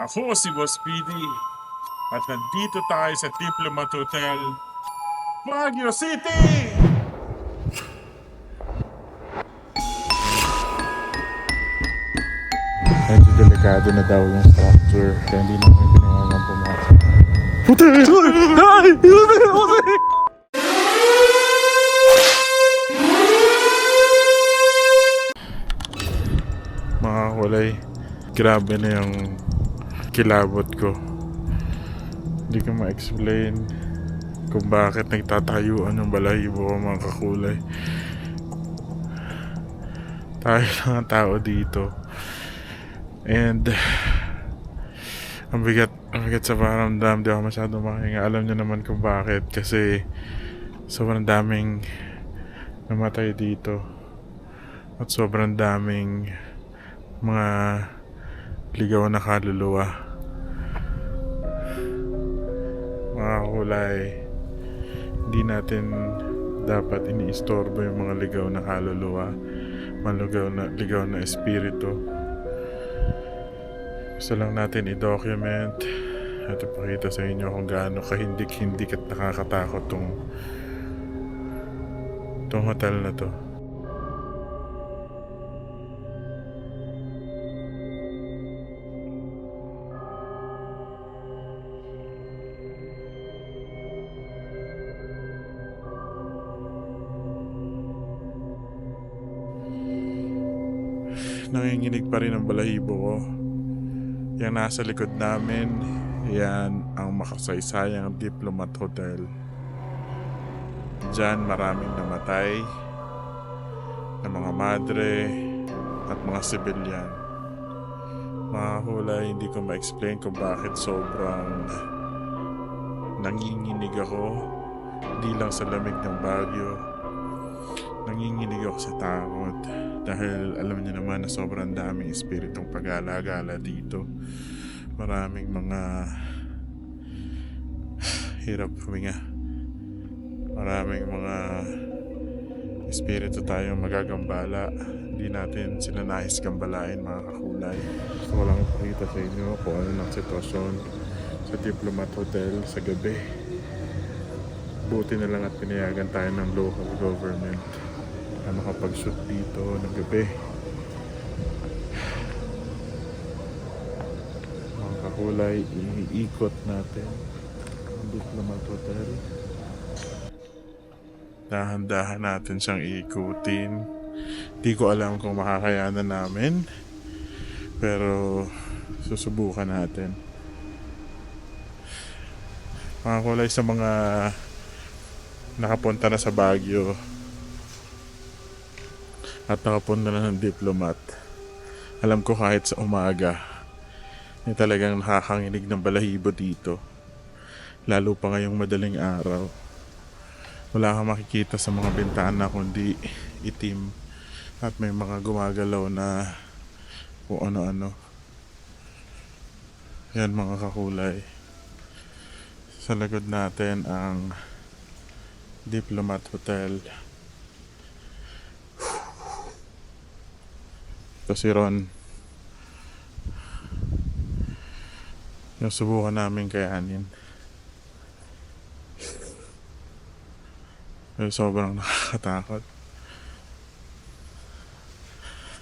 Ako si Boss PD at nandito tayo sa Diplomat Hotel, Baguio City! Medyo delikado na daw yung structure kaya hindi namin pinayagan pumasok. Puti! Ay! Puti! Puti! Mga kulay, grabe na yung kilabot ko. Hindi ko ma-explain kung bakit nagtatayuan yung balahibo ko mga kakulay. Tayo lang ang tao dito. And ang bigat, ang bigat sa paramdam, di ako masyado makahinga. Alam niyo naman kung bakit. Kasi sobrang daming namatay dito. At sobrang daming mga ligaw na kaluluwa. Mga kulay. Hindi natin dapat iniistorbo yung mga ligaw na kaluluwa. Malugaw na, ligaw na espiritu. Gusto lang natin i-document at ipakita sa inyo kung gaano kahindik-hindik at nakakatakot tong tong hotel na to. Nanginginig pa rin ang balahibo ko. Yan nasa likod namin, yan ang makasaysayang Diplomat Hotel. Diyan maraming namatay na mga madre at mga sibilyan. Mga hindi ko ma-explain kung bakit sobrang nanginginig ako. Hindi lang sa lamig ng Baguio. Nanginginig ako sa takot. Dahil alam niyo naman na sobrang daming espiritong pag-alagala dito. Maraming mga hirap huminga. Maraming mga espiritu tayong magagambala. Hindi natin sila nais gambalain mga kakulay. Gusto ko lang ipakita sa inyo kung ano ng sitwasyon sa Diplomat Hotel sa gabi. Buti na lang at pinayagan tayo ng local government na makapag-shoot dito ng gabi. Mga kakulay, iikot natin ang Diplomat Hotel. Dahan-dahan natin siyang iikutin. Di ko alam kung makakayanan namin. Pero susubukan natin. Mga kulay sa mga nakapunta na sa Baguio at nakapunta na ng diplomat. Alam ko kahit sa umaga, ay talagang nakakanginig ng balahibo dito. Lalo pa ngayong madaling araw. Wala kang makikita sa mga bintana kundi itim at may mga gumagalaw na kung ano-ano. Yan mga kakulay. Sa lagod natin ang Diplomat Hotel. Ito si Ron. Yung subukan namin kayanin. Pero sobrang nakakatakot.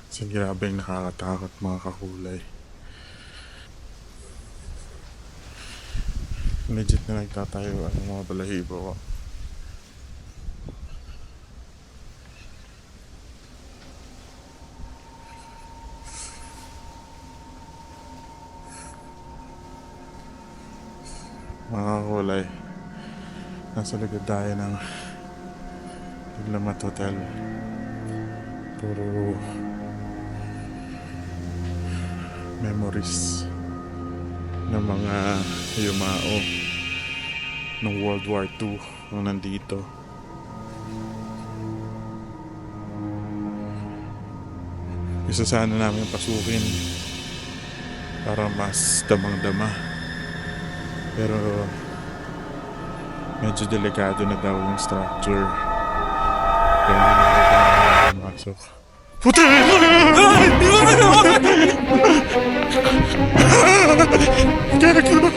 Kasi grabe yung nakakatakot mga kakulay. Legit na nagtatayo ang mga balahibo ko. Mga kulay. Nasa likod tayo ng Diplomat Hotel puro memories ng mga yumao ng World War II nung nandito. Isa sana namin pasukin para mas damang-dama pero medyo delikado na daw yung structure. Kaya hindi na pumasok. Puta! Kaya nagkulong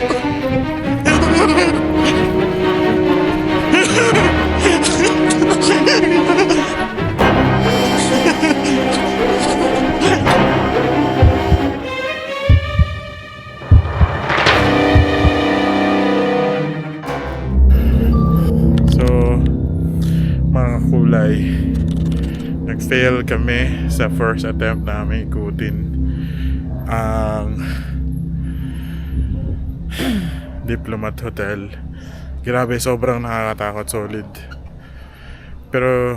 nag-fail kami sa first attempt namin ikutin ang Diplomat Hotel. Grabe, sobrang nakakatakot, solid. Pero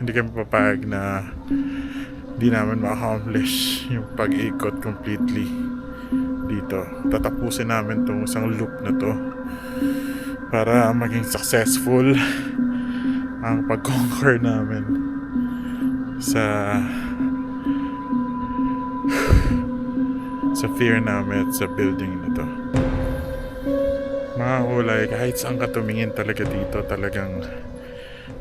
hindi kami papayag na di namin ma-accomplish yung pag-ikot completely dito. Tatapusin namin tong isang loop na to para maging successful ang pag-conquer namin sa sa fear namin at sa building na to. Mga kulay, kahit saan ka tumingin talaga dito, talagang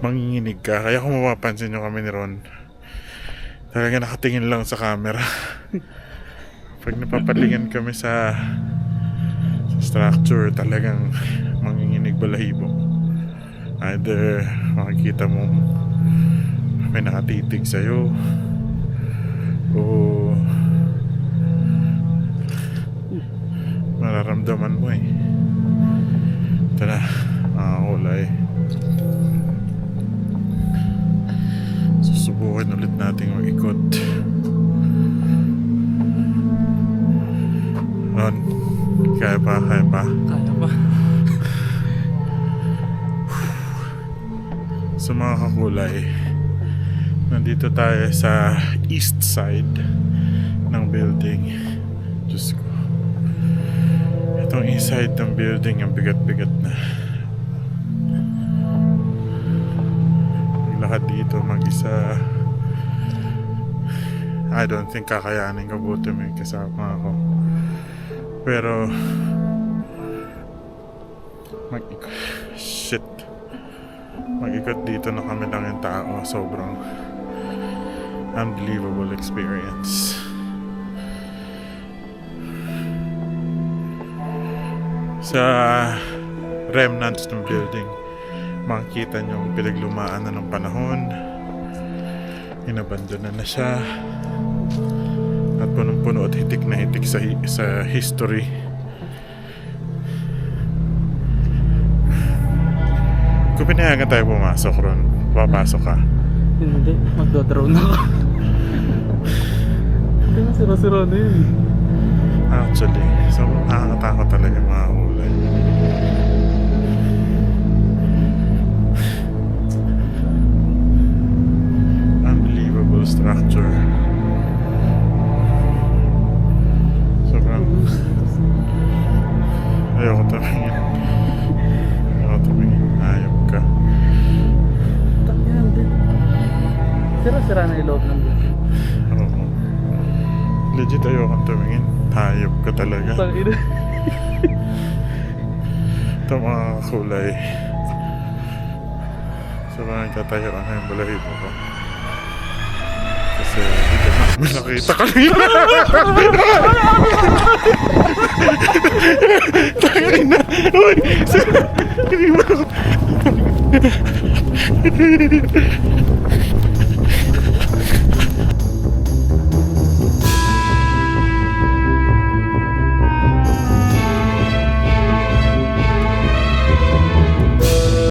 manginginig ka. Kaya kung mapapansin nyo kami ni Ron, talaga nakatingin lang sa camera. Pag napapalingan kami sa, sa structure, talagang manginginig balahibo. Either makikita mong may nakatitig sa'yo o mararamdaman mo eh. Tara, mga kulay. Susubukan ulit nating mag-ikot. Ron, kaya pa, kaya pa. Kaya ba? Sa mga kakulay, nandito tayo sa east side ng building. Diyos ko. Itong east ng building, ang bigat-bigat na. Maglakad dito mag-isa. I don't think kakayanin ko buti may kasama ako. Pero mag shit mag-ikot dito na kami lang yung tao. Sobrang unbelievable experience. Sa remnants ng building, makikita nyo yung pinaglumaan na ng panahon. Inabandona na siya. At punong-puno at hitik na hitik sa, sa history. Kung pinayagan tayo pumasok ron, papasok ka. Hindi, magdodrone ako. Sira-sira na yun. Actually, sobrang nakakatakot talaga yung mga ulay. Unbelievable structure. Sobrang... Ayoko tumingin. Ayoko tumingin. Ayop ka. Sira-sira na yung Bakit ayaw kang tumingin? Hayop ka talaga. Tangina. Ito mga kulay. So mga nagtatayo ka ngayon balahibo ko. Kasi hindi ka na nakita kanina. Tangina. Uy! Hindi mo